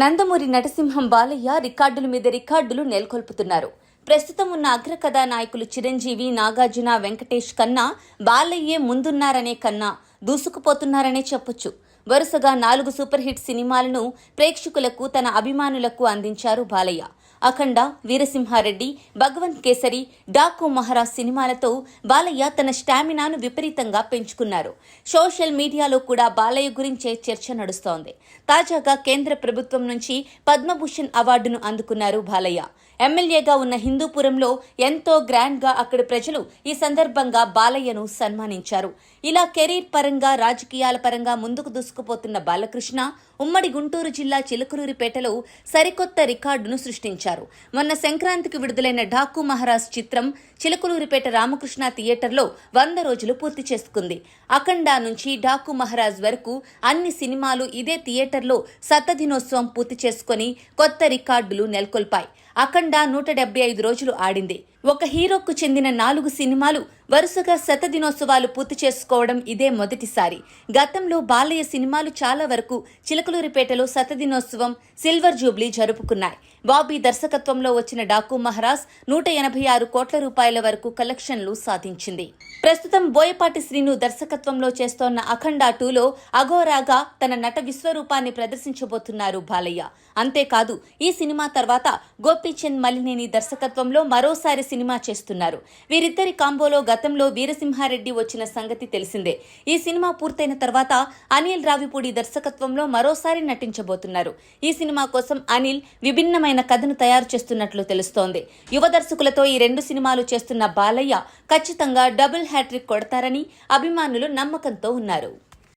నందమూరి నటసింహం బాలయ్య రికార్డుల మీద రికార్డులు నెలకొల్పుతున్నారు. ప్రస్తుతం ఉన్న అగ్ర కథానాయకులు చిరంజీవి నాగార్జున వెంకటేష్ కన్నా బాలయ్యే ముందున్నారనే కన్నా దూసుకుపోతున్నారనే చెప్పొచ్చు. వరుసగా నాలుగు సూపర్ హిట్ సినిమాలను ప్రేక్షకులకు తన అభిమానులకు అందించారు బాలయ్య. అఖండ వీరసింహారెడ్డి భగవంత్ కేసరి డాకు మహారాజ్ సినిమాలతో బాలయ్య తన స్టామినాను విపరీతంగా పెంచుకున్నారు. సోషల్ మీడియాలో కూడా బాలయ్య గురించే చర్చ నడుస్తోంది. తాజాగా కేంద్ర ప్రభుత్వం నుంచి పద్మభూషణ్ అవార్డును అందుకున్నారు బాలయ్య. ఎమ్మెల్యేగా ఉన్న హిందూపురంలో ఎంతో గ్రాండ్గా అక్కడి ప్రజలు ఈ సందర్భంగా బాలయ్యను సన్మానించారు. ఇలా కెరీర్ పరంగా రాజకీయాల పరంగా ముందుకు దూసుకుపోతున్న బాలకృష్ణ ఉమ్మడి గుంటూరు జిల్లా చిలకలూరిపేటలో సరికొత్త రికార్డును సృష్టించారు. మొన్న సంక్రాంతికి విడుదలైన ఢాకు మహారాజ్ చిత్రం చిలకలూరిపేట రామకృష్ణ థియేటర్లో వంద రోజులు పూర్తి చేసుకుంది. అఖండ నుంచి ఢాకు మహారాజ్ వరకు అన్ని సినిమాలు ఇదే థియేటర్లో శతదినోత్సవం పూర్తి చేసుకుని కొత్త రికార్డులు నెలకొల్పాయి. అఖండ నూట డెబ్బై ఐదు రోజులు ఆడింది. ఒక హీరోకు చెందిన నాలుగు సినిమాలు వరుసగా శతదినోత్సవాలు పూర్తి చేసుకోవడం ఇదే మొదటిసారి. గతంలో బాలయ్య సినిమాలు చాలా వరకు చిలకలూరిపేటలో శతదినోత్సవం సిల్వర్ జూబ్లీ జరుపుకున్నాయి. బాబీ దర్శకత్వంలో వచ్చిన డాకు మహారాజ్ నూట ఎనభై ఆరు కోట్ల రూపాయల వరకు కలెక్షన్లు సాధించింది. ప్రస్తుతం బోయపాటి శ్రీను దర్శకత్వంలో చేస్తోన్న అఖండ టూలో అఘోరాగా తన నట విశ్వరూపాన్ని ప్రదర్శించబోతున్నారు బాలయ్య. అంతేకాదు ఈ సినిమా తర్వాత గోపీచంద్ మలినేని దర్శకత్వంలో మరోసారి సినిమా చేస్తున్నారు. వీరిద్దరి కాంబోలో గతంలో వీరసింహారెడ్డి వచ్చిన సంగతి తెలిసిందే. ఈ సినిమా పూర్తయిన తర్వాత అనిల్ రావిపూడి దర్శకత్వంలో మరోసారి నటించబోతున్నారు. ఈ సినిమా కోసం అనిల్ విభిన్నమైన కథను తయారు చేస్తున్నట్లు తెలుస్తోంది. యువ దర్శకులతో ఈ రెండు సినిమాలు చేస్తున్న బాలయ్య ఖచ్చితంగా డబుల్ హ్యాట్రిక్ కొడతారని అభిమానులు నమ్మకంతో ఉన్నారు.